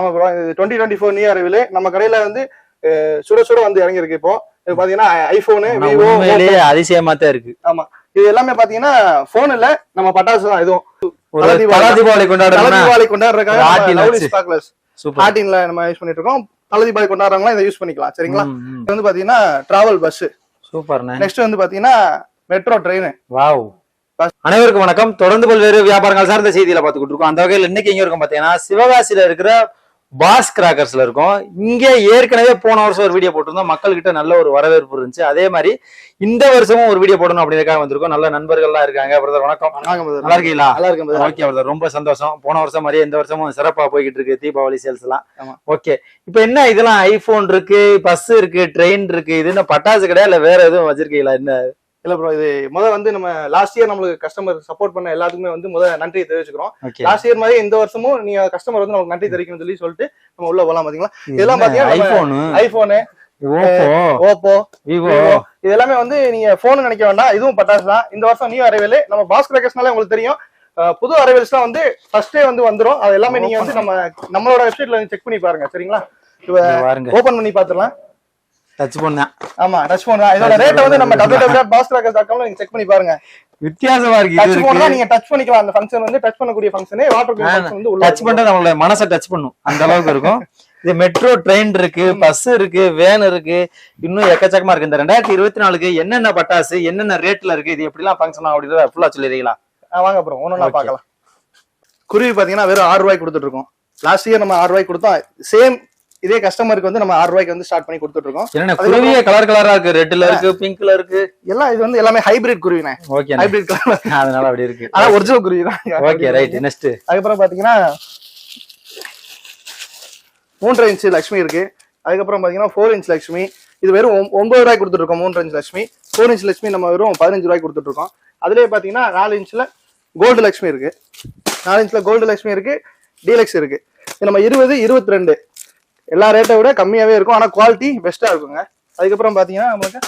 ஆமா ப்ரோ இது twenty twenty four new அறிவிலே நம்ம கடையில வந்து சுட சுட வந்து இறங்கியிருக்கு இப்போ. இது பாத்தீங்கன்னா ஐபோனு விவோ அதிசயமா தான் இருக்கு. ஆமா. இது எல்லாமே பாத்தீங்கன்னா போன் இல்ல நம்ம பட்டாசு தான் இதுவும். தீபாவளி. தல தீபாவளி கொண்டாடுறதுக்காக சூப்பர். ஆட்டின்ல நம்ம யூஸ் பண்ணிட்டு இருக்கோம் தல தீபாவளி கொண்டாடுறவங்களாம் இதை யூஸ் பண்ணிக்கலாம் சரிங்களா. இது வந்து பாத்தீங்கன்னா டிராவல் பஸ் சூப்பர்ண்ணே. நெக்ஸ்ட் வந்து பாத்தீங்கன்னா மெட்ரோ ட்ரெயின் வாவ். அனைவருக்கும் வணக்கம். தொடர்ந்து பல்வேறு வியாபாரங்கள் சார்ந்த செய்தியில பார்த்துக்கிட்டு இருக்கோம். அந்த வகையில் இன்னைக்கு எங்க இருக்கும் பாத்தீங்கன்னா சிவகாசியில இருக்கிற பாஸ் கிராக்கர்ஸ்ல இருக்கோம். இங்க ஏற்கனவே போன வருஷம் ஒரு வீடியோ போட்டிருந்தோம். மக்கள்கிட்ட நல்ல ஒரு வரவேற்பு இருந்துச்சு. அதே மாதிரி இந்த வருஷமும் ஒரு வீடியோ போடணும் அப்படின்றதுக்காக வந்திருக்கோம். நல்ல நண்பர்கள்லாம் இருக்காங்க. பிரதர் வணக்கம். நல்லா இருக்கீங்களா? நல்லா இருக்கும். ஓகே பிரதர் ரொம்ப சந்தோஷம். போன வருஷம் மாதிரியே இந்த வருஷமும் சிறப்பா போய்கிட்டு இருக்கு. தீபாவளி சேல்ஸ் எல்லாம். ஓகே இப்போ என்ன இதெல்லாம்? ஐபோன் இருக்கு பஸ் இருக்கு ட்ரெயின் இருக்கு. இது என்ன பட்டாசு கிடையாது இல்ல வேற எதுவும் வச்சிருக்கீங்களா? என்ன? இல்ல ப்ரோ இது முத வந்து நம்ம லாஸ்ட் இயர் நம்மளுக்கு கஸ்டமர் சப்போர்ட் பண்ண எல்லாத்துக்குமே வந்து முத நன்றி தெரிவிச்சுக்கிறோம். லாஸ்ட் இயர் மாதிரி இந்த வருஷமும் நீங்க கஸ்டமர் வந்து நமக்கு நன்றி தெரிவிக்கணும்னு சொல்லி சொல்லிட்டு நம்ம உள்ள போலாம் பாத்தீங்களா? இதெல்லாம் பாத்தீங்கன்னா ஐபோனு ஓப்போ ஓப்போ விவோ இது எல்லாமே வந்து நீங்க போன் நினைக்க வேண்டாம். இதுவும் பட்டாசு தான். இந்த வருஷம் நியூ அரைவல் நம்ம பாஸ் கிராக்கர்ஸ்னாலே உங்களுக்கு தெரியும். புது அரைவல்ஸ் தான் வந்து ஃபர்ஸ்டே வந்து வந்துரும். அது எல்லாமே நீங்க வந்து நம்ம நம்மளோட வெப்சைட்ல செக் பண்ணி பாருங்க. சரிங்களா? ஓபன் பண்ணி பாத்துடலாம் டச் பண்ணேன் ஆமா டச் போன் தான். இதோட ரேட் வந்து நம்ம www.bosscrackers.com ல நீங்க செக் பண்ணி பாருங்க. வித்தியாசமா இருக்கு டச் இது போன் தான் இருக்கு. நீங்க டச் பண்ணிக்கலாம். அந்த ஃபங்க்ஷன் வந்து டச் பண்ணக்கூடிய ஃபங்க்ஷன் வாட்டர் ஃபங்க்ஷன் வந்து உள்ள டச் பண்ணிட்டு நம்மளோட மனசை டச் பண்ணும். அந்த அளவுக்கு இருக்கும். இது மெட்ரோ ட்ரெயின் இருக்கு பஸ் இருக்கு வேன் இருக்கு. இன்னும் எக்கச்சக்கமா இருக்கு. இந்த ரெண்டாயிரத்தி இருபத்தி நாலுக்கு என்னென்ன பட்டாசு என்னென்ன ரேட்ல இருக்கு இது எப்படிலாம் ஃபங்க்ஷன் அப்படின்றத ஃபுல்லா சொல்லிடுறீங்களா? வாங்க அப்புறம் ஒன்னொன்னா Okay. பார்க்கலாம். குருவி பாத்தீங்கன்னா வெறும் ஆறு ரூபாய்க்கு கொடுத்துட்டு இருக்கோம். லாஸ்ட் இயர் நம்ம ஆறு ரூபாய்க்கு கொடுத்தோம். சேம் இதே கஸ்டமருக்கு வந்து நம்ம ஆறு ரூபாய்க்கு வந்து ஸ்டார்ட் பண்ணி கொடுத்துட்டு இருக்கோம் குருவியே கலர் கலரா இருக்கு? ரெட்ல இருக்கு பிங்க்ல இருக்கு? எல்லாம் இது வந்து எல்லாமே ஹைபிரிட் குருவினே ஓகே ஹைபிரிட் கலர் அதனால அப்படி இருக்கு. ஆனா ஒரிஜினல் குருவி தான். ஓகே ரைட் நெக்ஸ்ட் அதுக்கப்புறம் பாத்தீங்கன்னா மூன்றரை இன்ச் லக்ஷ்மி இருக்கு. அதுக்கப்புறம் பாத்தீங்கன்னா ஃபோர் இன்ச் லக்ஷ்மி. இது வெறும் ஒன்பது ரூபாய்க்கு கொடுத்துட்டு இருக்கோம் மூன்றரை inch Lakshmi. Four inch Lakshmi நம்ம வெறும் பதினஞ்சு ரூபாய்க்கு கொடுத்துட்டு இருக்கோம் அதுலயே பாத்தீங்கன்னா நாலு இன்ச்ல கோல்டு லக்ஷ்மி இருக்கு. நாலு இன்ச்ல கோல்டு லக்ஷ்மி இருக்கு. டீலக்ஸ் இருக்கு. இது நம்ம இருபது இருபத்தி ரெண்டு. எல்லா ரேட்டை விட கம்மியாகவே இருக்கும். ஆனால் குவாலிட்டி பெஸ்ட்டாக இருக்குங்க. அதுக்கப்புறம் பார்த்தீங்கன்னா நமக்கு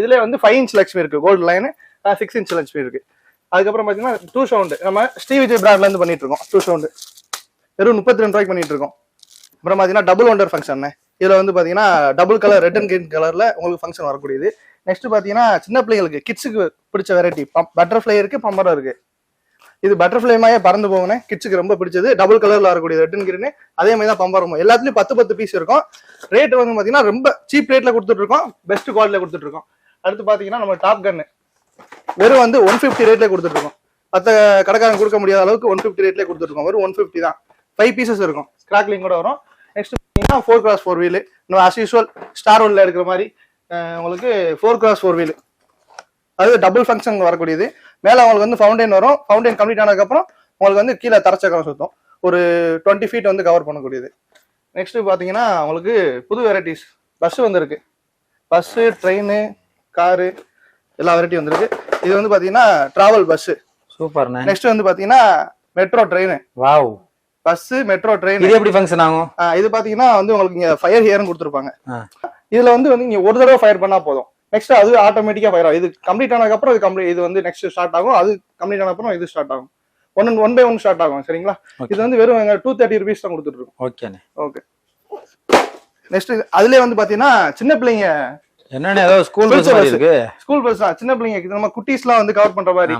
இதில் வந்து ஃபைவ் இன்ச் லக்ஷ்மி இருக்குது gold line six inch Lakshmi இருக்குது அதுக்கப்புறம் பார்த்தீங்கன்னா டூ சவுண்டு நம்ம ஸ்ரீ விஜய் பிராண்ட்லேருந்து பண்ணிட்டு இருக்கோம். டூ சவுண்டு வெறும் முப்பத்தி ரெண்டு ரூபாய்க்கு பண்ணிட்டு இருக்கோம். அப்புறம் பார்த்தீங்கன்னா டபுள் ஒண்டர் ஃபங்க்ஷன் இதில் வந்து பார்த்தீங்கன்னா double colour red and green கலரில் உங்களுக்கு ஃபங்க்ஷன் வரக்கூடியது. நெக்ஸ்ட் பார்த்தீங்கன்னா சின்ன பிள்ளைங்களுக்கு கிட்ஸுக்கு பிடிச்ச வெரைட்டி பட்டர்ஃப்ளை இருக்குது பம்பரம் இருக்குது இது பட்டர்ஃப்ளை மாயே பறந்து போகணும் கிட்ஸுக்கு ரொம்ப பிடிச்சது. டபுள் கலர்ல வரக்கூடிய ரெட் கிரீன் அதே மாதிரி தான் பம்பரம். எல்லாத்துலயும் பத்து பத்து பீஸ் இருக்கும். ரேட் வந்து பாத்தீங்கன்னா ரொம்ப சீப் ரேட்ல கொடுத்துட்டு இருக்கோம். பெஸ்ட் குவாலிட்டில கொடுத்துட்டு இருக்கோம். அடுத்து பாத்தீங்கன்னா நம்ம டாப் கன்னு வெறும் வந்து ஒன் ஃபிஃப்டி ரேட்ல கொடுத்துட்டு இருக்கோம். மற்ற கடைக்காரங்க கொடுக்க முடியாத அளவுக்கு ஒன் ஃபிஃப்டி ரேட்ல கொடுத்துட்டு இருக்கோம். வெறும் ஒன் ஃபிஃப்டி தான். ஃபைவ் பீசஸ் இருக்கும். ஸ்கிராக்லிங் கூட வரும். நெக்ஸ்ட் பார்த்தீங்கன்னா ஃபோர் கிராஸ் ஃபோர் வீலு இன்னும் அஸ் யூஸ்வல் ஸ்டார் ஒன்ல இருக்கிற மாதிரி உங்களுக்கு ஃபோர் கிராஸ் ஃபோர் வீலு அது டபுள் ஃபங்க்ஷன் வரக்கூடியது. மேலே உங்களுக்கு வந்து ஃபவுண்டைன் வரும். ஃபவுண்டைன் கம்ப்ளீட் ஆனதுக்கப்புறம் உங்களுக்கு வந்து கீழே தரச்சக்கரம் சுத்தம். ஒரு டுவெண்ட்டி ஃபீட் வந்து கவர் பண்ணக்கூடியது. நெக்ஸ்ட் பார்த்தீங்கன்னா உங்களுக்கு புது வெரைட்டிஸ் பஸ் வந்திருக்கு. பஸ்ஸு ட்ரெயின் காரு எல்லா வெரைட்டி வந்திருக்கு. இது வந்து பார்த்தீங்கன்னா டிராவல் பஸ்ஸு சூப்பர்ண்ணே நெக்ஸ்ட் வந்து பார்த்தீங்கன்னா metro train wow bus metro train இது எப்படி ஃபங்க்ஷன் ஆகும்? இது பார்த்தீங்கன்னா வந்து உங்களுக்கு இங்கே ஃபயர் ஹியர்னு கொடுத்துருப்பாங்க. இதுல வந்து வந்து நீங்க ஒரு தடவை ஃபயர் பண்ணா போதும். நெக்ஸ்ட் அது ஆட்டோமேட்டிக்கா ஃபயர் ஆகும். இது கம்ப்ளீட் ஆனதுக்கு அப்புறம் இது கம்ப்ளீட் இது வந்து நெக்ஸ்ட் ஸ்டார்ட் ஆகும். அது கம்ப்ளீட் ஆன அப்புறம் இது ஸ்டார்ட் ஆகும். One one by one start ஆகும் சரிங்களா. இது வந்து வெறும் டூ தேர்ட்டி ருபீஸ் தான் கொடுத்துட்டு இருக்கோம் ஓகேண்ணே ஓகே நெக்ஸ்ட் அதுலயே வந்து பாத்தீங்கன்னா சின்ன பிள்ளைங்க என்னண்ணே ஏதோ ஸ்கூல் பஸ். இருக்கு? ஸ்கூல் பஸ் சின்ன பிள்ளைங்க நம்ம குட்டீஸ்லாம் வந்து கவர் பண்ற மாதிரி.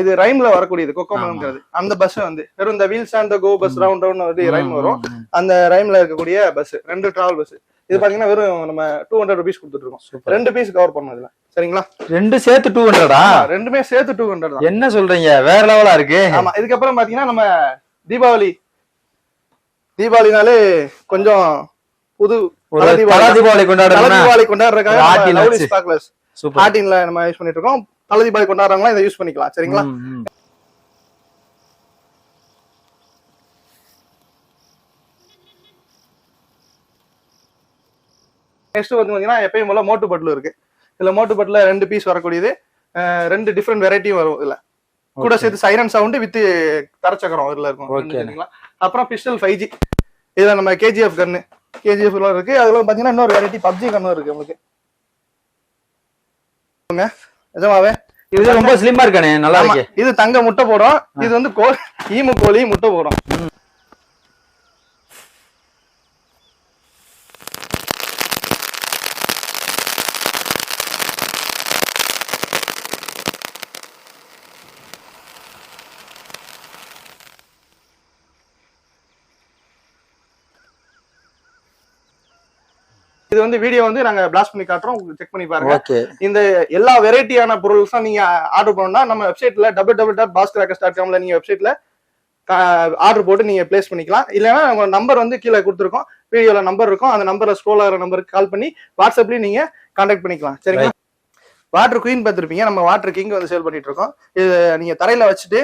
இது ரைம்ல வரக்கூடியது கொக்கோ ஆமா. மலங்கிறது அந்த பஸ் வந்து வெறும் இந்த wheels and go bus round round வந்து ரைம் வரும். அந்த ரைம்ல இருக்கக்கூடிய பஸ் ரெண்டு டிராவல் பஸ் இது பாத்தீங்கன்னா வெறும் நம்ம டூ ஹண்ட்ரட் ருபீஸ் கொடுத்துட்டு இருக்கோம் ரெண்டு பீஸ் கவர் பண்ணும் இதுல. சரிங்களா? ரெண்டு சேர்த்து டூ ஹண்ட்ரடா ரெண்டுமே சேர்த்து டூ ஹண்ட்ரட் என்ன சொல்றீங்க? வேற லெவலா இருக்கு. ஆமா இதுக்கப்புறம் பாத்தீங்கன்னா நம்ம தீபாவளி. தீபாவளினாலே கொஞ்சம் புது தீபாவளி. கொண்டாடுறோம்னா தீபாவளி ஆட்டின்ல நம்ம யூஸ் பண்ணிட்டு இருக்கோம் தல தீபாவளி கொண்டாடுறவங்களாம் இதை யூஸ் பண்ணிக்கலாம். சரிங்களா? நெக்ஸ்ட் வந்து பாத்தீங்கன்னா எப்பயும் போல மோட்டு பட்லு இருக்கு. இதுல மோட்டு பட்ல ரெண்டு பீஸ் வரக்கூடியது. ரெண்டு டிஃப்ரெண்ட் வெரைட்டியும் வரும் இதுல. கூட. சேர்த்து சைரன் சவுண்ட் வித் தரச்சக்கரம் இதுல இருக்கும். அப்புறம் பிஸ்டல் ஃபைவ் ஜி இதுல நம்ம கேஜிஎஃப் கன்னு கேஜிஎஃப் இருக்கு. அதுல பாத்தீங்கன்னா இன்னொரு வெரைட்டி பப்ஜி கன்னும் இருக்கு உங்களுக்கு. நிஜமாவே. இது ரொம்ப ஸ்லிம்மா இருக்கானே. நல்லா இருக்கு. இது தங்க முட்டை போடும் இது வந்து கோ ஈமு கோழி முட்டை போடும் இது வந்து வீடியோ வந்து நாங்க பிளாஸ்ட் பண்ணி காட்டுறோம். செக் பண்ணி பாருங்க. இந்த எல்லா வெரைட்டியான பொருள்ஸும் நீங்க ஆர்டர் பண்ணணும்னா நம்ம வெப்சைட்ல double double dot Bhaskar dot காம்ல நீங்க வெப்சைட்ல ஆர்டர் போட்டு நீங்க பிளேஸ் பண்ணிக்கலாம். இல்லைன்னா உங்க நம்பர் வந்து கீழே கொடுத்துருக்கோம். வீடியோல நம்பர் இருக்கும். அந்த நம்பரை ஸ்க்ரோல் ஆகிற நம்பருக்கு கால் பண்ணி வாட்ஸ்அப்லயும் நீங்க கான்டாக்ட் பண்ணிக்கலாம். சரிங்களா? வாட்டர் குயின் பார்த்துருப்பீங்க. நம்ம வாட்டர் கிங் வந்து சேல் பண்ணிட்டு இருக்கோம். இது நீங்க தரையில வச்சுட்டு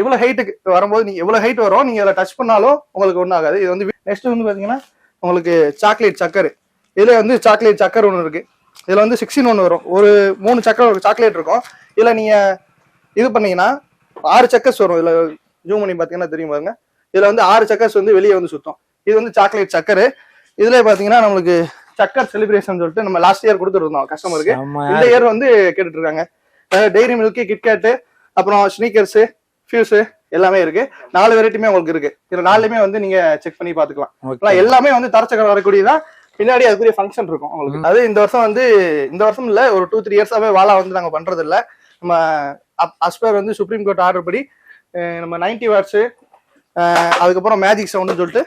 இவ்வளவு ஹைட்டுக்கு வரும்போது நீங்க இவ்வளவு ஹைட் வரும். நீங்க இதில் டச் பண்ணாலும் உங்களுக்கு ஒன்றும் ஆகாது. இது வந்து நெக்ஸ்ட் வந்து பாத்தீங்கன்னா உங்களுக்கு சாக்லேட் சக்கர். இதுல வந்து சாக்லேட் சக்கர் ஒன்று இருக்கு. இதுல வந்து சிக்ஸ்டின் ஒன்று வரும். ஒரு மூணு சக்கர் ஒரு சாக்லேட் இருக்கும். இதுல நீங்க இது பண்ணீங்கன்னா ஆறு சக்கர்ஸ் வரும். இதுல ஜூம் பண்ணி பாத்தீங்கன்னா தெரியும் பாருங்க. இதுல வந்து ஆறு சக்கர்ஸ் வந்து வெளியே வந்து சுத்தம். இது வந்து சாக்லேட் சக்கர். இதுல பாத்தீங்கன்னா நம்மளுக்கு சக்கர் செலிப்ரேஷன் சொல்லிட்டு நம்ம லாஸ்ட் இயர் கொடுத்துருந்தோம் கஸ்டமருக்கு இந்த இயர் வந்து கேட்டுட்டு இருக்காங்க டெய்ரி மில்க் கிட்கேட்டு அப்புறம் ஸ்னீக்கர்ஸ் ஃபியூஸ் எல்லாமே இருக்கு. நாலு வெரைட்டியுமே உங்களுக்கு இருக்கு. இதுல நாலுமே வந்து நீங்க செக் பண்ணி பாத்துக்கலாம். எல்லாமே வந்து தரச்சக்கரம் வரக்கூடியதான் பின்னாடி அதுக்குரிய ஃபங்க்ஷன் இருக்கும் உங்களுக்கு அது இந்த வருஷம் வந்து இந்த வருஷம் இல்ல ஒரு டூ த்ரீ இயர்ஸாவே வாழா வந்து நாங்க பண்றது இல்ல நம்ம அஸ்பர் வந்து சுப்ரீம் கோர்ட் ஆர்டர் படி நம்ம நைன்டி வாட்ஸ் அதுக்கப்புறம் மேஜிக் சவுண்ட்னு சொல்லிட்டு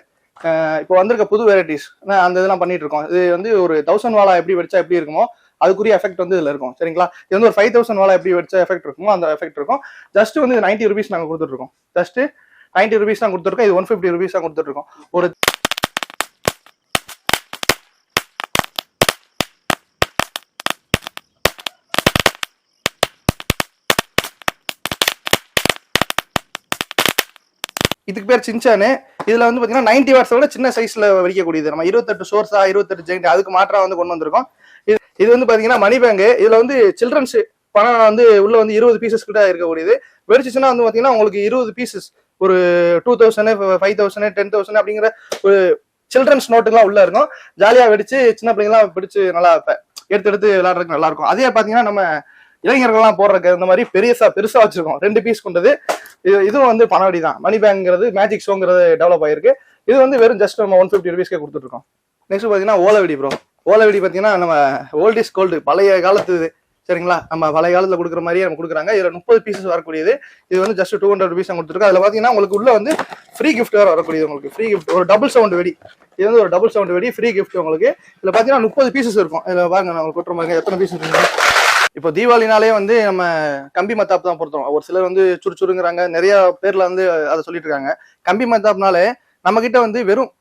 இப்போ வந்திருக்க புது வெரைட்டிஸ் அந்த இதெல்லாம் பண்ணிட்டு இருக்கோம். இது வந்து ஒரு தௌசண்ட் வாலா எப்படி வச்சா எப்படி இருக்குமோ அதுக்குரிய எஃபெக்ட் வந்து இதுல இருக்கும். சரிங்களா? இது வந்து ஒரு ஃபைவ் தௌசண்ட் வாலா எப்படி வச்சா எஃபெக்ட் இருக்குமோ அந்த எஃபெக்ட் இருக்கும். ஜஸ்ட் வந்து நைன்டி ருபீஸ் நாங்க கொடுத்துட்டு இருக்கோம். ஜஸ்ட் நைன்டி ருபீஸ் தான் கொடுத்துருக்கோம் இது ஒன் ஃபிஃப்டி ருபீஸ் தான் கொடுத்துட்டு இருக்கோம். ஒரு இதுக்கு பேர் சின்சானு. இதுல வந்து பாத்தீங்கன்னா நைன்டி வாட்ஸ் விட சின்ன சைஸ்ல வடிக்கக்கூடியது நம்ம இருபத்தெட்டு சோர்ஸா இருபத்தெட்டு ஜெயிண்ட் அதுக்கு மாற்றா வந்து கொண்டு வந்திருக்கோம். இது இது வந்து பாத்தீங்கன்னா மணி பேங்க் இதுல வந்து சில்ட்ரன்ஸ் பணம் வந்து உள்ள வந்து இருபது பீசஸ் கிட்ட இருக்கக்கூடியது. வெடிச்சிச்சுன்னா வந்து பாத்தீங்கன்னா உங்களுக்கு இருபது பீசஸ் ஒரு two thousand five thousand ten thousand அப்படிங்கிற ஒரு சில்ட்ரன்ஸ் நோட்டுலாம் உள்ள இருக்கும். ஜாலியா வெடிச்சு சின்ன பிள்ளைங்கலாம் பிடிச்சு நல்லா எடுத்து எடுத்து விளையாடுறதுக்கு நல்லா இருக்கும். அதே பாத்தீங்கன்னா நம்ம இளைஞர்கள்லாம் போடுறதுக்கு இந்த மாதிரி பெருசா பெருசா வச்சிருக்கோம். ரெண்டு பீஸ் கொண்டது. இது இதுவும் வந்து பணவடி தான் மணி பேங்க்ங்கிறது மேஜிக் ஷோங்கிறது டெவலப் ஆயிருக்கு. இது வந்து வெறும் ஜஸ்ட் நம்ம ஒன் ஃபிஃப்டி ருபீஸ்க்கே கொடுத்துட்டு இருக்கோம் நெக்ஸ்ட் பாத்தீங்கன்னா ஓலவெடி ப்ரோ ஓலவெடி பாத்தீங்கன்னா நம்ம ஓல்ட் இஸ் கோல்டு பழைய காலத்து இது. சரிங்களா? நம்ம பழைய காலத்துல கொடுக்குற மாதிரியே நம்ம கொடுக்குறாங்க. இதுல முப்பது பீசஸ் வரக்கூடியது. இது வந்து ஜஸ்ட் டூ ஹண்ட்ரட் ருபீஸ் கொடுத்துருக்கோம் அதுல பாத்தீங்கன்னா உங்களுக்கு உள்ள வந்து ஃப்ரீ கிஃப்ட் வேற வரக்கூடியது உங்களுக்கு. ஃப்ரீ கிஃப்ட் ஒரு டபுள் சவுண்ட் வெடி. இது வந்து ஒரு டபுள் சவுண்ட் வெடி ஃப்ரீ கிஃப்ட் உங்களுக்கு. இதுல பாத்தீங்கன்னா முப்பது பீசஸ் இருக்கும். இதுல பாருங்க நான் உங்களுக்கு கொட்டுற மாதிரி எத்தனை பீசஸ் இருக்கு. இப்போ தீபாவளினாலே வந்து நம்ம கம்பி மத்தாப்பு தான் பொறுத்தோம் ஒரு சிலர் வந்து சுறுச்சுறுங்கிறாங்க நிறைய பேர்ல வந்து அதை சொல்லிட்டு இருக்காங்க. கம்பி மத்தாப்னாலே நம்ம கிட்ட வந்து வெறும்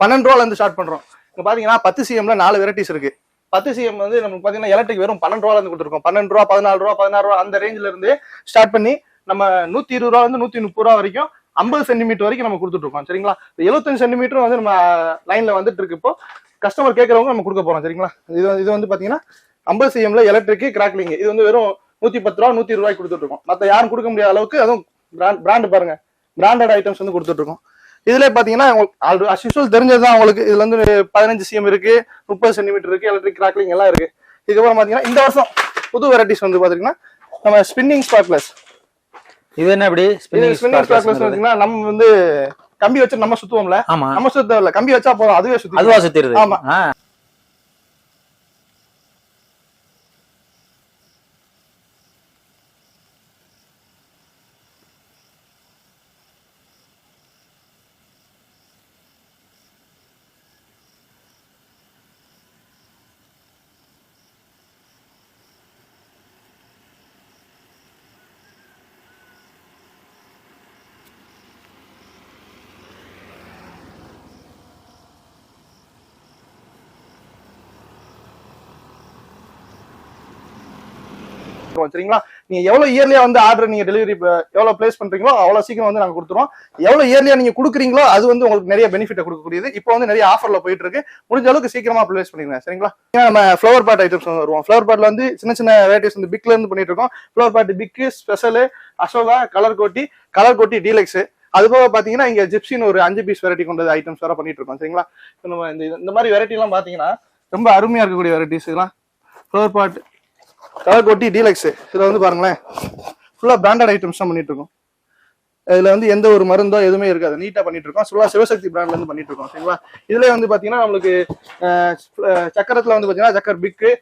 பன்னெண்டு ரூபால இருந்து ஸ்டார்ட் பண்றோம். இங்க பாத்தீங்கன்னா பத்து சிஎம்ல நாலு வெரைட்டிஸ் இருக்கு. பத்து சிஎம் வந்து நமக்கு பாத்தீங்கன்னா எலக்ட்ரிக் வெறும் பன்னெண்டு ரூபால இருந்து கொடுத்துருக்கோம். பன்னெண்டு ரூபா பதினாலு ரூபா பதினாறு ரூபா அந்த ரேஞ்சில இருந்து ஸ்டார்ட் பண்ணி நம்ம நூத்தி இருபது ரூபா வந்து நூத்தி முப்பது ரூபா வரைக்கும் ஐம்பது சென்டிமீட்டர் வரைக்கும் நம்ம கொடுத்துட்டு இருக்கோம். சரிங்களா? எழுபத்தஞ்சு சென்டிமீட்டரும் வந்து நம்ம லைன்ல வந்துட்டு இருக்கு. இப்போ கஸ்டமர் கேட்கறவங்க நம்ம கொடுக்க போறோம். சரிங்களா? இது இது வந்து பாத்தீங்கன்னா ஐம்பது சிஎம்ல எலக்ட்ரிக் கிராக்லிங் இது வந்து வெறும் நூத்தி பத்து ரூபா நூத்தி ரூபாய்க்கு கொடுத்துட்டு இருக்கோம் மத்த யாரும் கொடுக்க முடியாத அளவுக்கு அதுவும் பிராண்ட் பாருங்க. பிராண்டட் ஐட்டம்ஸ் வந்து கொடுத்துட்டு இருக்கோம் இதுல பாத்தீங்கன்னா அஸ் யூஸ்வல் தெரிஞ்சதுதான் உங்களுக்கு. இதுல வந்து பதினஞ்சு சிஎம் இருக்கு முப்பது சென்டிமீட்டர் இருக்கு எலக்ட்ரிக் கிராக்லிங் எல்லாம் இருக்கு. இதுக்கப்புறம் பாத்தீங்கன்னா இந்த வருஷம் புது வெரைட்டிஸ் வந்து பாத்தீங்கன்னா நம்ம ஸ்பின்னிங் ஸ்பார்க்லெஸ் இது என்ன அப்படி? ஸ்பின்னிங் ஸ்பார்க்லெஸ் பாத்தீங்கன்னா நம்ம வந்து கம்பி வச்சு நம்ம சுத்துவோம்ல. நம்ம சுத்த இல்ல. கம்பி வச்சா போதும். அதுவே சுத்தி அதுவா சுத்திருது. ஆமா. சரிங்களா? நீங்க எவ்வளவு இயர்லியா வந்து ஆர்டர் நீங்க டெலிவரி எவ்வளவு பிளேஸ் பண்றீங்களோ அவ்வளவு சீக்கிரம் வந்து நாங்க கொடுத்துருவோம். எவ்வளவு இயர்லியா நீங்க கொடுக்குறீங்களோ அது வந்து உங்களுக்கு நிறைய பெனிஃபிட் கொடுக்கக்கூடியது. இப்போ வந்து நிறைய ஆஃபர்ல போயிட்டு இருக்கு. முடிஞ்ச அளவுக்கு சீக்கிரமா பிளேஸ் பண்ணிருங்க சரிங்களா? நம்ம ஃபிளவர் பாட் ஐட்டம்ஸ் வந்து வருவோம். ஃபிளவர் பாட்ல வந்து சின்ன சின்ன வெரைட்டிஸ் வந்து பிக்ல இருந்து பண்ணிட்டு இருக்கோம். Flower pot big special Ashoka colour கோட்டி கலர் கோட்டி டீலக்ஸ் அது போக பாத்தீங்கன்னா இங்க ஜிப்சின்னு ஒரு அஞ்சு பீஸ் வெரைட்டி கொண்டது ஐட்டம்ஸ் வேற பண்ணிட்டு இருக்கோம் சரிங்களா? நம்ம இந்த இந்த மாதிரி வெரைட்டி எல்லாம் பாத்தீங்கன்னா ரொம்ப அருமையா இருக்கக்கூடிய வெரைட்டிஸ் எல்லாம். ஃபிளவர் பாட் கலர் கொட்டி டீலக்ஸ் இதுல வந்து பாருங்களேன். ஃபுல்லா பிராண்டட் ஐட்டம்ஸ் தான் பண்ணிட்டு இருக்கோம் இதுல வந்து எந்த ஒரு மருந்தோ எதுவுமே இருக்காது. நீட்டா பண்ணிட்டு இருக்கோம் ஃபுல்லா சிவசக்தி பிராண்ட்ல இருந்து பண்ணிட்டு இருக்கோம் சரிங்களா? இதுல வந்து பாத்தீங்கன்னா நம்மளுக்கு சக்கரத்துல வந்து பாத்தீங்கன்னா சக்கர் பிக்கு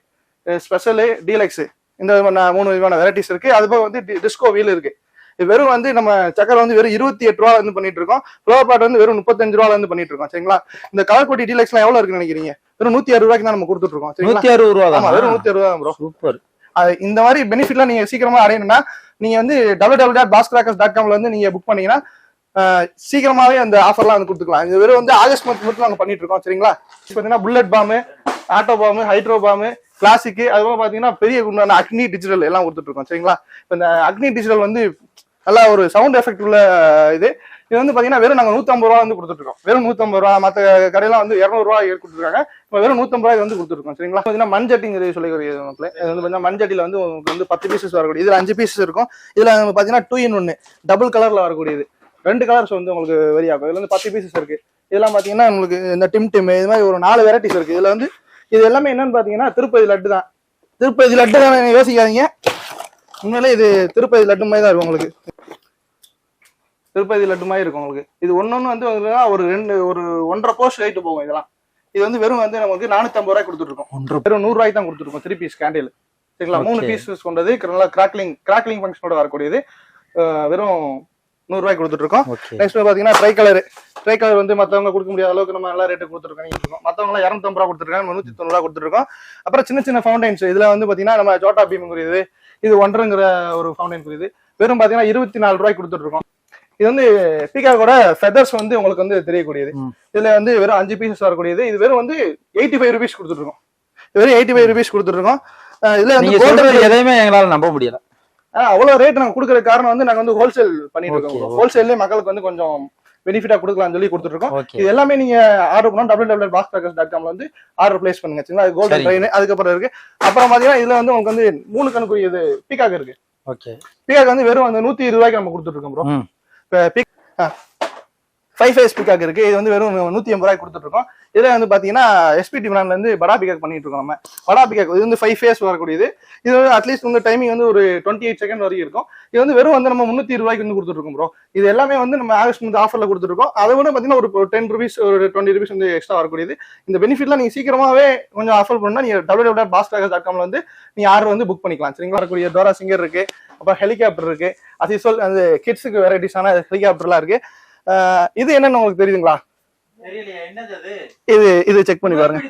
ஸ்பெஷலு டீலக்ஸ் இந்த விதமான மூணு விதமான வெரைட்டிஸ் இருக்கு. அது போக வந்து டிஸ்கோ வீல் இருக்கு. இது வெறும் வந்து நம்ம சக்கரை வந்து வெறும் இருபத்தி எட்டு ரூபா வந்து பண்ணிட்டு இருக்கோம் ஃப்ளவர் பாட் வந்து வெறும் முப்பத்தஞ்சு ரூபால இருந்து பண்ணிட்டு இருக்கோம் சரிங்களா? இந்த கலர் கொட்டி டீலக்ஸ்லாம் எவ்வளவு இருக்குன்னு நினைக்கிறீங்க? வெறும் நூத்தி அறுபது ரூபாய்க்கு தான் நம்ம கொடுத்துட்டு இருக்கோம் நூத்தி அறுபது ரூபா வெறும் நூத்தி அறுபது ப்ரோ சூப்பர். இந்த மாதிரி பெனிஃபிட்லாம் நீங்க சீக்கிரமா அடையணும்னா நீங்க வந்து double double dot boss crackers dot காம்ல வந்து நீங்க புக் பண்ணீங்கன்னா சீக்கிரமாவே அந்த ஆஃபர்லாம் வந்து கொடுத்துக்கலாம். இது வெறும் வந்து ஆகஸ்ட் மந்த் மட்டும் நாங்க பண்ணிட்டு இருக்கோம் சரிங்களா? பாத்தீங்கன்னா புல்லட் பாம்பு ஆட்டோ பாம்பு ஹைட்ரோ பாம்பு கிளாசிக் அதுபோல பாத்தீங்கன்னா பெரிய குண்டான அக்னி டிஜிட்டல் எல்லாம் கொடுத்துட்டு இருக்கோம் சரிங்களா? இப்ப இந்த அக்னி டிஜிட்டல் வந்து நல்லா ஒரு சவுண்ட் எஃபெக்ட் உள்ள இது. இது வந்து பாத்தீங்கன்னா வெறும் நாங்க நூத்தம்பது ரூபா வந்து கொடுத்துருக்கோம் வெறும் நூத்தம்பது ரூபா மற்ற கடையெல்லாம் வந்து இரநூறுவா கொடுத்துருக்காங்க. இப்போ வெறும் நூத்தம்பது ரூபாய் வந்து கொடுத்துருக்கோம் சரிங்களா? பாத்தீங்கன்னா மண்சட்டிங்கிறது சொல்லக்கூடிய மக்களே. இது வந்து பாத்தீங்கன்னா மண்சட்டில வந்து உங்களுக்கு வந்து பத்து பீசஸ் வரக்கூடிய இதுல அஞ்சு பீசஸ் இருக்கும். இதுல பாத்தீங்கன்னா டூ இன் ஒன்னு டபுள் கலர்ல வரக்கூடியது. ரெண்டு கலர்ஸ் வந்து உங்களுக்கு வெரியாகும். இதுல வந்து பத்து பீசஸ் இருக்கு. இதெல்லாம் பாத்தீங்கன்னா உங்களுக்கு இந்த டிம் டிம் இது மாதிரி ஒரு நாலு வெரைட்டிஸ் இருக்கு. இதுல வந்து இது எல்லாமே என்னன்னு பாத்தீங்கன்னா திருப்பதி லட்டு தான். திருப்பதி லட்டு தான் யோசிக்காதீங்க. உண்மையிலே இது திருப்பதி லட்டு மாதிரி தான் இருக்கும் உங்களுக்கு. திருப்பதி லட்டு மாதிரி இருக்கும் உங்களுக்கு. இது ஒன்னொன்னு வந்து ஒரு ரெண்டு ஒரு ஒன்றரை போஸ்ட் ரைட்டு போகும் இதெல்லாம். இது வந்து வெறும் வந்து நமக்கு நானூத்தம்பது ரூபாய் கொடுத்துட்டு இருக்கோம் ஒன்று வெறும் நூறு ரூபாய்க்கு தான் கொடுத்துருக்கோம் த்ரீ பீஸ் கேண்டில் சரிங்களா? மூணு. பீசஸ் கொண்டது நல்லா கிராக்லிங் கிராக்லிங் ஃபங்க்ஷனோட வரக்கூடியது. வெறும் நூறு ரூபாய்க்கு கொடுத்துட்டு இருக்கோம் நெக்ஸ்ட் பாத்தீங்கன்னா ட்ரை கலர் ட்ரை கலர் வந்து மத்தவங்க கொடுக்க முடியாத அளவுக்கு நம்ம நல்லா ரேட்டு கொடுத்துருக்கோம். இருக்கோம் மத்தவங்க எல்லாம் இரநூத்தம்பது ரூபா கொடுத்துருக்காங்க நூத்தி தொண்ணூறு ரூபா கொடுத்துருக்கோம் அப்புறம் சின்ன சின்ன ஃபவுண்டைன்ஸ் இதுல வந்து பாத்தீங்கன்னா நம்ம ஜோட்டா பீம்ங்கிறது இது ஒன்றரைங்கிற ஒரு ஃபவுண்டைன் குறியுது வெறும் பாத்தீங்கன்னா இருபத்தி நாலு ரூபாய்க்கு கொடுத்துட்டு இருக்கோம் இது வந்து பீகாக்கோட ஃபெதர்ஸ் வந்து உங்களுக்கு வந்து தெரியக்கூடியது. இதுல வந்து வெறும் அஞ்சு பீசஸ் வரக்கூடியது. இது வெறும் வந்து எயிட்டி ஃபைவ் ருபீஸ் கொடுத்துட்டு இருக்கோம் இது வெறும் எயிட்டி ஃபைவ் ருபீஸ் அஹ் இதுல வந்து எதையுமே எங்களால நம்ப முடியல. அவ்வளவு ரேட் நாங்க கொடுக்குற காரணம் வந்து நாங்க வந்து ஹோல்சேல் பண்ணிட்டு இருக்கோம். ஹோல்சேல்லே மக்களுக்கு வந்து கொஞ்சம் பெனிஃபிட்டா கொடுக்கலாம்னு சொல்லி ஓகே. இது எல்லாமே நீங்க ஆர்டர் பண்ணா double double box packers dot காம்ல வந்து ஆர்டர் பிளேஸ் பண்ணுங்க. சரிங்களா? அது கோல்டன். ட்ரெயின் அதுக்கப்புறம் இருக்கு. அப்புறம் பாத்தீங்கன்னா இதுல வந்து உங்களுக்கு வந்து மூணு கணக்கு இது பீகாக் இருக்கு. ஓகே. பீகாக் வந்து வெறும் வந்து நூத்தி இருபது ரூபாய்க்கு நம்ம கொடுத்துட்டு இருக்கோம் bro big five face peacock இருக்கு இது வந்து வெறும் நூத்தி எண்பது ரூபாய்க்கு கொடுத்துட்ருக்கோம் இதுல வந்து பாத்தீங்கன்னா எஸ்பிடி பிராண்ட்ல இருந்து படா பிகாக் பண்ணிட்டு இருக்கோம் நம்ம. படா பிகாக் இது வந்து ஃபைவ் ஃபேஸ் வரக்கூடியது. இது வந்து அட்லீஸ்ட் வந்து டைமிங் வந்து ஒரு டுவெண்ட்டி எயிட் செகண்ட் வரைக்கும் இருக்கும். இது வந்து வெறும் வந்து நம்ம முன்னூத்தி இருபது ரூபாய்க்கு வந்து கொடுத்துருக்கோம் ப்ரோ இது எல்லாமே வந்து நம்ம ஆகஸ்ட் வந்து ஆஃபர்ல கொடுத்துருக்கோம் அதை விட பாத்தீங்கன்னா ஒரு டென் ருபீஸ் ஒரு டுவெண்ட்டி ருபீஸ் வந்து எக்ஸ்ட்ரா வரக்கூடியது. இந்த பெனிஃபிட்லாம் நீங்க சீக்கிரமாவே கொஞ்சம் ஆஃபர் பண்ணா நீங்க டபுள் டபுள் பாஸ்டாகஸ் டாட் காம்ல வந்து நீங்க ஆர்டர் வந்து புக் பண்ணிக்கலாம். சரிங்களா? வரக்கூடிய டோரா சிங்கர் இருக்கு அப்புறம் ஹெலிகாப்டர் இருக்கு. அது சொல் அந்த கிட்ஸுக்கு வெரைட்டிஸான ஹெலிகாப்டர்லாம் இருக்கு. இது என்னன்னு உங்களுக்கு தெரியுதுங்களா? இது இது செக் பண்ணி பாருங்க.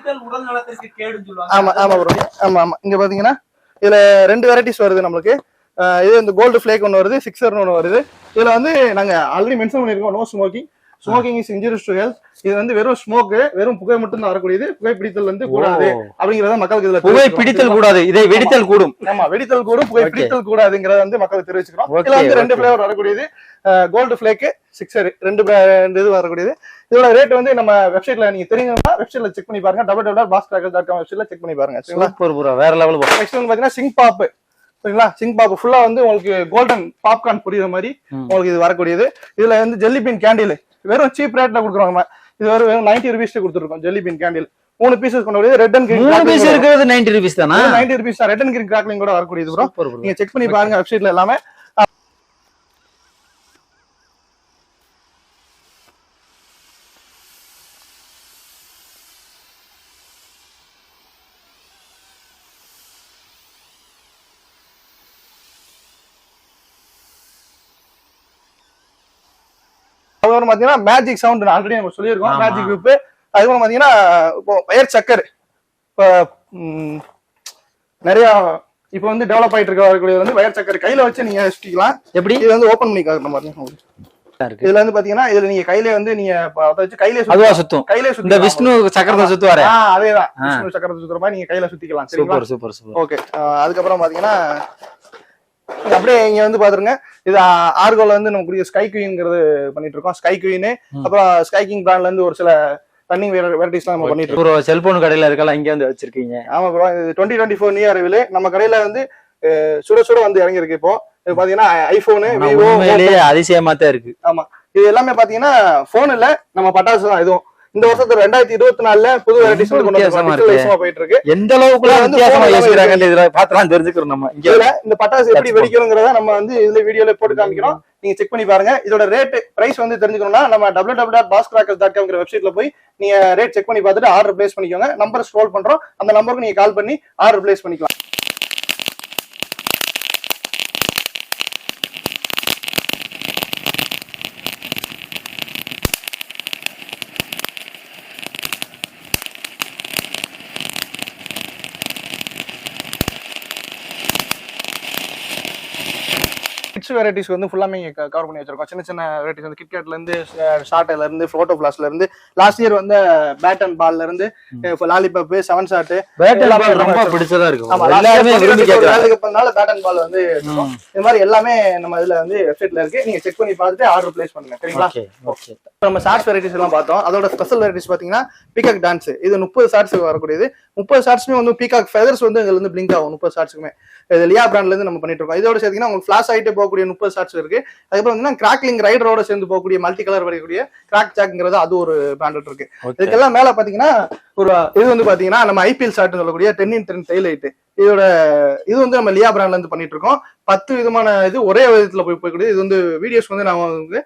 ஆமா ஆமா ப்ரோ ஆமா ஆமா. இங்க பாத்தீங்கன்னா இதுல ரெண்டு வெரைட்டிஸ் வருது நம்மளுக்கு. இது இந்த கோல்டு ஃபிளேக் ஒன்று வருது சிக்ஸர் ஒன்று வருது. இதுல வந்து நாங்க ஆல்ரெடி மென்ஷன் பண்ணிருக்கோம் no smoking smoking is injuries to health இது வந்து வெறும் ஸ்மோக் வெறும் புகை மட்டும் தான் வரக்கூடியது. புகை பிடித்தல் வந்து கூடாது. அப்படிங்கறத மக்களுக்கு இதுல புகை. பிடித்தல் கூடாது. இதை வெடித்தல் கூடும். ஆமா வெடித்தல் கூடும் புகை. பிடித்தல் கூடாதுங்கிறத வந்து மக்களுக்கு தெரிவிச்சுக்கிறோம் இதுல வந்து ரெண்டு. ஃபிளேவர் வரக்கூடியது. கோல்டு ஃபிளேக் சிக்ஸர் ரெண்டு ரெண்டு இது வரக்கூடியது. இதோட ரேட் வந்து நம்ம வெப்சைட்ல நீங்க தெரியுங்கன்னா வெப்சைட்ல செக் பண்ணி பாருங்க. Double double boss dot com வெப்சைட்ல செக் பண்ணி பாருங்க. சரிங்களா? சூப்பர் ப்ரோ வேற லெவல் நெக்ஸ்ட் வந்து பாத்தீங்கன்னா சிங் பாப் சரிங்களா? சிங் பாப் ஃபுல்லா வந்து உங்களுக்கு கோல்டன் பாப்கார்ன் புரியுற மாதிரி. உங்களுக்கு இது வரக்கூடியது. இதுல வந்து ஜெல்லி பீன் கேண்டில் வெறும் சீப் ரேட்ல கொடுக்குறோம் இது வெறும் வெறும் நைன்டி ருபீஸ் கொடுத்துருக்கோம் ஜெல்லி பீன் கேண்டில் மூணு பீசஸ் கொண்டு ரெட் அண்ட் மூணு பீஸ் கிரீன் இருக்கிறது நைன்டி ருபீஸ் தானா? Ninety rupees red and green crackling கூட வரக்கூடியது ப்ரோ நீங்க செக் பண்ணி பாருங்க வெப்சைட்ல எல்லாமே அதுக்கப்புறம் பாத்தீங்கன்னா மேஜிக் சவுண்ட் ஆல்ரெடி நம்ம சொல்லியிருக்கோம். மேஜிக் குரூப் அதுக்கப்புறம் பாத்தீங்கன்னா இப்போ வயர் சக்கர். இப்போ நிறைய இப்போ வந்து டெவலப் ஆயிட்டு இருக்க வரக்கூடியது வந்து வயர் சக்கர் கையில வச்சு நீங்க சுத்திக்கலாம். எப்படி? இது வந்து ஓபன் பண்ணி உங்களுக்கு. இருக்கு. இதுல வந்து பாத்தீங்கன்னா இதுல நீங்க கையில வந்து நீங்க வச்சு கையில அதுவா சுத்தும். கையில இந்த விஷ்ணு சக்கரத்தை சுத்துவாரு. ஆ அதேதான். விஷ்ணு சக்கரத்தை சுத்துற மாதிரி நீங்க கையில சுத்திக்கலாம் சூப்பர் சூப்பர் சூப்பர். ஓகே அதுக்கப்புறம் பாத்தீங்கன்னா அப்படியே இங்க வந்து பாத்துருங்க. இது ஆர்கோல வந்து நம்ம புரிய ஸ்கை குயின்ங்கிறது பண்ணிட்டு இருக்கோம். Sky queen. அப்புறம் ஸ்கை கிங் பிராண்ட்ல இருந்து ஒரு சில ரன்னிங் வெரைட்டிஸ் நம்ம பண்ணிட்டு இருக்கோம். செல்போன் கடையில இருக்கலாம் இங்க வந்து வச்சிருக்கீங்க. ஆமா ப்ரோ இது டுவெண்ட்டி டுவெண்ட்டி ஃபோர் நியூ அறிவில் நம்ம கடையில வந்து சுட சுட வந்து இறங்கியிருக்கு இப்போ. இது பாத்தீங்கன்னா ஐபோனு விவோ அதிசயமா தான் இருக்கு. ஆமா. இது எல்லாமே பாத்தீங்கன்னா போன் இல்ல. நம்ம பட்டாசு தான் இதுவும். இந்த வருஷத்துல ரெண்டாயிரத்தி இருபத்தி நாலுல புது வெரைட்டிஸ் வித்தியாசமா போயிட்டு இருக்கு. எந்த வந்து வித்தியாசமா phone யோசிக்கிறாங்கன்னு இதுல பாத்துலாம் தெரிஞ்சுக்கிறோம் நம்ம. இதுல இந்த பட்டாசு எப்படி. வெடிக்கணுங்கிறத நம்ம வந்து இதுல வீடியோல போட்டு காமிக்கிறோம். நீங்க செக் பண்ணி பாருங்க. இதோட ரேட் பிரைஸ் வந்து தெரிஞ்சுக்கணும்னா நம்ம W W dot boss crackers dot காம்ங்கிற வெப்சைட்ல போய் நீங்க ரேட் செக் பண்ணி பார்த்துட்டு ஆர்டர் பிளேஸ் பண்ணிக்கோங்க. நம்பர் ஸ்க்ரோல் பண்றோம். அந்த நம்பருக்கு நீங்க கால் பண்ணி ஆர்டர் பிளேஸ் பண்ணிக்கலாம். வெரைட்டிஸ் வந்து ஃபுல்லாமே கவர் பண்ணி வச்சிருக்கோம். சின்ன சின்ன வெரைட்டிஸ் வந்து இருந்து ஷார்ட்ல இருந்து போட்டோ பிளாஸ்ல இருந்து லாஸ்ட் இயர் வந்து பேட் அண்ட் பால்ல இருந்து லாலிபப் செவன் ஷாட் பேட் எல்லாமே ரொம்ப ரொம்ப பிடிச்சதா இருக்கு ஆமா எல்லாருமே கப்னால பேட் அண்ட் பால் வந்து. இது மாதிரி எல்லாமே நம்ம இதுல வந்து வெப்சைட்ல இருக்கு. நீங்க செக் பண்ணி பார்த்துட்டு ஆர்டர் பிளேஸ் பண்ணுங்க. சரிங்களா? ஓகே நம்ம ஷார்ட்ஸ் வெரைட்டிஸ் எல்லாம் பார்த்தோம். அதோட ஸ்பெஷல் வெரைட்டிஸ் பாத்தீங்கன்னா பீகாக் டான்ஸ் இது முப்பது ஷார்ட்ஸ் வரக்கூடியது. முப்பது ஷார்ட்ஸ்மே வந்து பீகாக் ஃபெதர்ஸ் வந்து இதுல இருந்து பிளிங்க் ஆகும். முப்பது ஷார்ட்ஸுக்குமே இது லியா பிராண்ட்ல இருந்து நம்ம பண்ணிட்டு இருக்கோம். இதோட சேர்த்தீங்கன்னா உங்களுக்கு ஃபிளாஷ் ஆயிட்டு போகக்கூடிய முப்பது ஷார்ட்ஸ் இருக்கு. அதுக்கப்புறம் வந்து கிராக்லிங் ரைடரோட சேர்ந்து போகக்கூடிய மல்டி கலர் வரக்கூடிய கிராக் ஜாக்ங்கிறது அது ஒரு பிராண்ட் இருக்கு. இதுக்கெல்லாம் மேல பாத்தீங்கன்னா ஒரு இது வந்து பாத்தீங்கன்னா நம்ம ஐபிஎல் ஷார்ட் சொல்லக்கூடிய டென் இன் டென் டெய்ல் இதோட இது வந்து நம்ம லியா பிராண்ட்ல இருந்து பண்ணிட்டு இருக்கோம். பத்து விதமான இது ஒரே விதத்துல போய் போய்க்கூடிய இது வந்து வீடியோஸ் வந்து நாம வந்து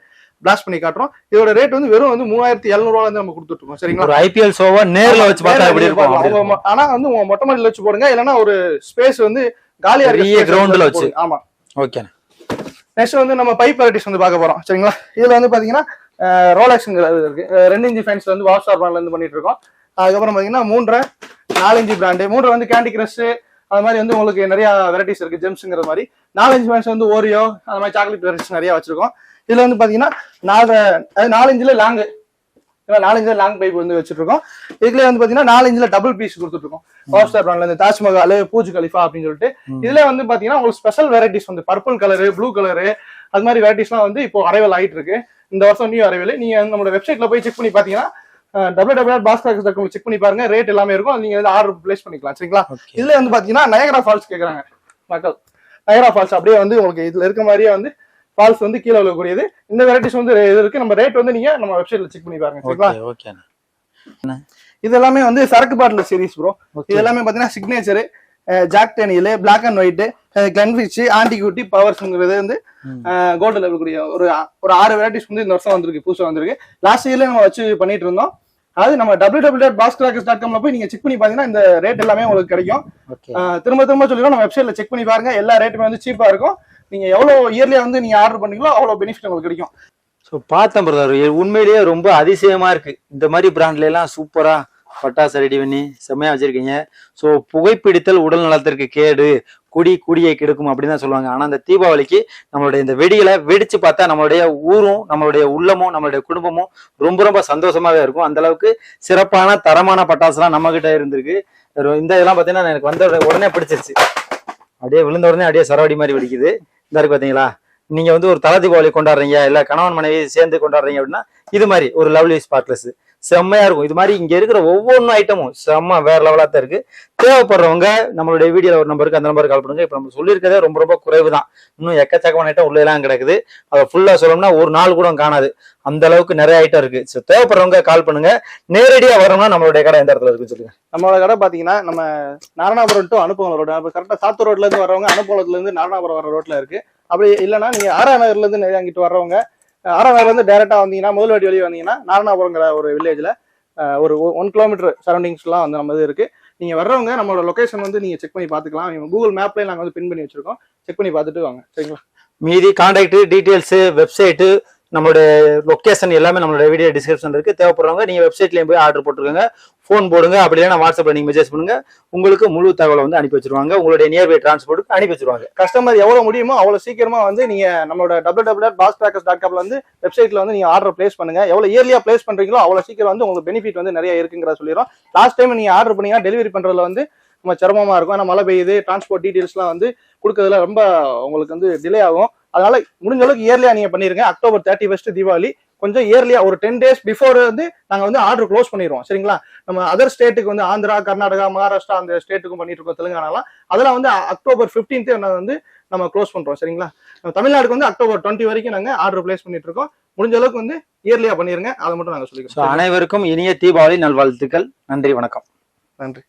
பிளாஸ்ட் பண்ணி காட்டுறோம். இதோட ரேட் வந்து வெறும் வந்து மூவாயிரத்தி எழுநூறுவா வந்து நம்ம கொடுத்துட்டு இருக்கோம் சரிங்களா? ஒரு ஐபிஎல் ஷோவா நேர்ல வச்சு பார்த்தா எப்படி இருக்கும்? ஆனா வந்து மொட்டை மாடியில வச்சு போடுங்க. இல்லைன்னா ஒரு ஸ்பேஸ் வந்து காலியா பெரிய space ground ல வந்து வச்சு. ஆமா. ஓகே நெக்ஸ்ட் வந்து நம்ம பைப் வெரைட்டிஸ் வந்து பார்க்க போறோம். சரிங்களா? இதுல வந்து பாத்தீங்கன்னா ரோலக்ஸ்ங்கிறது இருக்கு. ரெண்டு இன்ச்சு ஃபேன்ஸ்ல வந்து வாட்ஸ்ஆப் பிராண்ட்ல இருந்து பண்ணிட்டு இருக்கோம். அதுக்கப்புறம் பாத்தீங்கன்னா மூன்றரை நாலஞ்சு பிராண்டு மூன்றரை வந்து கேண்டி கிரஷ் அது மாதிரி வந்து உங்களுக்கு நிறைய வெரைட்டிஸ் இருக்கு. ஜெம்ஸ்ங்கிற மாதிரி. நாலஞ்சு ஃபேன்ஸ் வந்து ஓரியோ அது மாதிரி சாக்லேட் வெரைட்டிஸ் நிறைய வச்சிருக்கோம். இதுல வந்து பாத்தீங்கன்னா நாலு அது நாலஞ்சுல லாங் நாலஞ்சுல லாங் பைப் வந்து வச்சிருக்கோம் இதுல வந்து பாத்தீங்கன்னா நாலஞ்சுல டபுள் பீஸ் கொடுத்துட்டு இருக்கோம் பவர் ஸ்டார் பிராண்ட்ல இருந்து தாஜ்மஹால் பூஜ் கலிஃபா அப்படின்னு சொல்லிட்டு. இதுல வந்து பாத்தீங்கன்னா உங்களுக்கு ஸ்பெஷல் வெரைட்டிஸ் வந்து பர்பிள் கலரு ப்ளூ கலரு அது மாதிரி வெரைட்டிஸ்லாம் வந்து இப்போ அரைவல் ஆயிட்டு இருக்கு இந்த வருஷம் நியூ அரைவல் நீங்க நம்மளோட வெப்சைட்ல போய் செக் பண்ணி பாத்தீங்கன்னா டபிள்யூ டபிள்யூ பாஸ்கர் செக் பண்ணி பாருங்க. ரேட் எல்லாமே இருக்கும். நீங்க வந்து ஆர்டர் பிளேஸ் பண்ணிக்கலாம். சரிங்களா? இதுல வந்து பாத்தீங்கன்னா நயகரா ஃபால்ஸ் கேக்குறாங்க மக்கள். நயகரா ஃபால்ஸ் அப்படியே வந்து உங்களுக்கு இதுல இருக்க மாதிரியே வந்து ஃபால்ஸ் வந்து கீழே விழக்கூடியது. இந்த வெரைட்டிஸ் வந்து இது இருக்கு. நம்ம ரேட் வந்து நீங்க நம்ம வெப்சைட்ல செக் பண்ணி பாருங்க. சரிங்களா? ஓகே இது எல்லாமே வந்து சரக்கு பாட்டில் சீரிஸ் ப்ரோ. இது எல்லாமே பாத்தீங்கன்னா signature Jack Daniel black and white Glenfiddich antiquity பவர்ஸ்ங்கிறது வந்து கோல்டில் இருக்கக்கூடிய ஒரு ஒரு ஆறு வெரைட்டிஸ் வந்து இந்த வருஷம் வந்திருக்கு. புதுசாக வந்திருக்கு. லாஸ்ட் இயர்ல நம்ம வச்சு பண்ணிட்டு இருந்தோம். அதாவது நம்ம W W dot boss crackers dot காம்ல போய் நீங்க செக் பண்ணி பாத்தீங்கன்னா இந்த ரேட் எல்லாமே உங்களுக்கு கிடைக்கும். திரும்ப திரும்ப சொல்லிடுறோம். நம்ம வெப்சைட்ல செக் பண்ணி பாருங்க. எல்லா ரேட்டுமே வந்து சீப்பா இருக்கும். நீங்க எவ்வளவு இயர்லியா வந்து நீங்க ஆர்டர் பண்ணீங்களோ அவ்வளவு பெனிஃபிட் உங்களுக்கு கிடைக்கும். ஸோ பார்த்தேன் பிரதர் உண்மையிலேயே ரொம்ப அதிசயமா இருக்கு. இந்த மாதிரி பிராண்ட்ல எல்லாம் சூப்பரா பட்டாசு ரெடி பண்ணி செம்மையா வச்சிருக்கீங்க. ஸோ புகைப்பிடித்தல் உடல் நலத்திற்கு கேடு குடி குடியை கெடுக்கும் அப்படின்னு தான் சொல்லுவாங்க. ஆனால் அந்த தீபாவளிக்கு நம்மளுடைய இந்த வெடிகளை வெடிச்சு பார்த்தா நம்மளுடைய ஊரும் நம்மளுடைய உள்ளமும் நம்மளுடைய குடும்பமும் ரொம்ப ரொம்ப சந்தோஷமாவே இருக்கும். அந்த அளவுக்கு சிறப்பான தரமான பட்டாசுலாம் நம்ம கிட்ட இருந்திருக்கு. இந்த இதெல்லாம் பார்த்தீங்கன்னா எனக்கு வந்த உடனே- உடனே பிடிச்சிருச்சு. அப்படியே விழுந்த உடனே அப்படியே சரவடி மாதிரி வெடிக்குது. இந்த இருக்கு பார்த்தீங்களா நீங்க வந்து ஒரு தலை தீபாவளி கொண்டாடுறீங்க இல்ல கணவன் மனைவி சேர்ந்து கொண்டாடுறீங்க அப்படின்னா இது மாதிரி ஒரு லவ்லி ஸ்பாட்லெஸ். செம்மையா இருக்கும். இது மாதிரி இங்க இருக்கிற ஒவ்வொன்றும் ஐட்டமும் செம்ம வேற லெவலா தான் இருக்கு. தேவைப்படுறவங்க நம்மளுடைய வீடியோல ஒரு நம்பருக்கு அந்த நம்பருக்கு கால் பண்ணுங்க. இப்ப நம்ம சொல்லியிருக்கதே ரொம்ப ரொம்ப குறைவு தான் இன்னும் எக்கச்சக்கமான ஐட்டம் உள்ள எல்லாம் கிடக்குது. அதை ஃபுல்லா சொல்லணும்னா ஒரு நாள் கூட காணாது. அந்த அளவுக்கு நிறைய ஐட்டம் இருக்கு. ஸோ தேவைப்படுறவங்க கால் பண்ணுங்க. நேரடியா வரணும்னா நம்மளுடைய கடை எந்த இடத்துல இருக்குன்னு சொல்லுங்க. நம்மளோட கடை பாத்தீங்கன்னா நம்ம நாரணாபுரம் டு அனுப்பவங்க ரோடு. கரெக்டா சாத்தூர் ரோட்ல இருந்து வரவங்க அனுப்பவங்கத்துல இருந்து நாரணாபுரம் வர ரோட்ல இருக்கு. அப்படி இல்லைன்னா நீங்க ஆரா நகர்ல இருந்து நிறைய அங்கிட்டு வர்றவங்க அஹ் வந்து நகர்ல இருந்து டைரக்டா வந்தீங்கன்னா முதல்வாடி வழி வந்தீங்கன்னா நாரணாபுரங்கிற ஒரு வில்லேஜ்ல ஒரு ஒன் கிலோமீட்டர் சரௌண்டிங்ஸ்லாம் வந்து நம்ம இது இருக்கு. நீங்க வர்றவங்க நம்மளோட லொகேஷன் வந்து நீங்க செக் பண்ணி பாத்துக்கலாம் கூகுள் மேப்லயே நாங்க வந்து பின் பண்ணி வச்சிருக்கோம். செக் பண்ணி பார்த்துட்டு வாங்க. சரிங்களா? மீதி கான்டாக்ட் டீடைல்ஸ் வெப்சைட்டு நம்மளுடைய லொகேஷன் எல்லாமே நம்மளோட வீடியோ டிஸ்கிரிப்ஷன் இருக்கு. தேவைப்படுறவங்க நீங்க வெப்சைட்லயும் போய் ஆர்டர் போட்டுருங்க ஃபோன் போடுங்க. அப்படி இல்லைன்னா வாட்ஸ்அப்ல நீங்க மெசேஜ் பண்ணுங்க. உங்களுக்கு முழு தகவலை வந்து அனுப்பி வச்சிருவாங்க. உங்களுடைய நியர்பை டிரான்ஸ்போர்ட்டுக்கு அனுப்பி வச்சிருவாங்க. கஸ்டமர் எவ்வளவு முடியுமோ அவ்வளவு சீக்கிரமா வந்து நீங்க நம்மளோட டபுள் டபுள் பாஸ் டாட் காம்ல வந்து வெப்சைட்ல வந்து நீங்க ஆர்டர் பிளேஸ் பண்ணுங்க. எவ்வளவு இயர்லியா பிளேஸ் பண்றீங்களோ அவ்வளவு சீக்கிரம் வந்து உங்களுக்கு பெனிஃபிட் வந்து நிறைய இருக்குங்கிற சொல்லிடுறோம். லாஸ்ட் டைம் நீங்க ஆர்டர் பண்ணீங்கன்னா டெலிவரி பண்றதுல வந்து நம்ம சிரமமா இருக்கும். ஏன்னா மழை பெய்யுது டிரான்ஸ்போர்ட் டீடைல்ஸ்லாம் வந்து கொடுக்கறதுல ரொம்ப உங்களுக்கு வந்து டிலே ஆகும். அதனால முடிஞ்ச அளவுக்கு இயர்லியா நீங்க பண்ணிருங்க. அக்டோபர் தேர்ட்டி ஃபர்ஸ்ட் தீபாவளி கொஞ்சம் இயர்லியா ஒரு டென் டேஸ் பிஃபோர் வந்து நாங்க வந்து ஆர்டர் க்ளோஸ் பண்ணிடுவோம். சரிங்களா? நம்ம அதர் ஸ்டேட்டுக்கு வந்து ஆந்திரா கர்நாடகா மகாராஷ்டிரா அந்த ஸ்டேட்டுக்கும் பண்ணிட்டு இருக்கோம். தெலுங்கானாலாம் அதெல்லாம் வந்து அக்டோபர் 15th வந்து நம்ம க்ளோஸ் பண்றோம். சரிங்களா? நம்ம தமிழ்நாடுக்கு வந்து அக்டோபர் டுவெண்ட்டி வரைக்கும் நாங்க ஆர்டர் பிளேஸ் பண்ணிட்டு இருக்கோம். முடிஞ்ச அளவுக்கு வந்து இயர்லியா பண்ணிருங்க. அதை மட்டும் நாங்க ஸோ சொல்லிக்கிறோம் அனைவருக்கும் இனிய தீபாவளி நல்வாழ்த்துக்கள். நன்றி வணக்கம். நன்றி.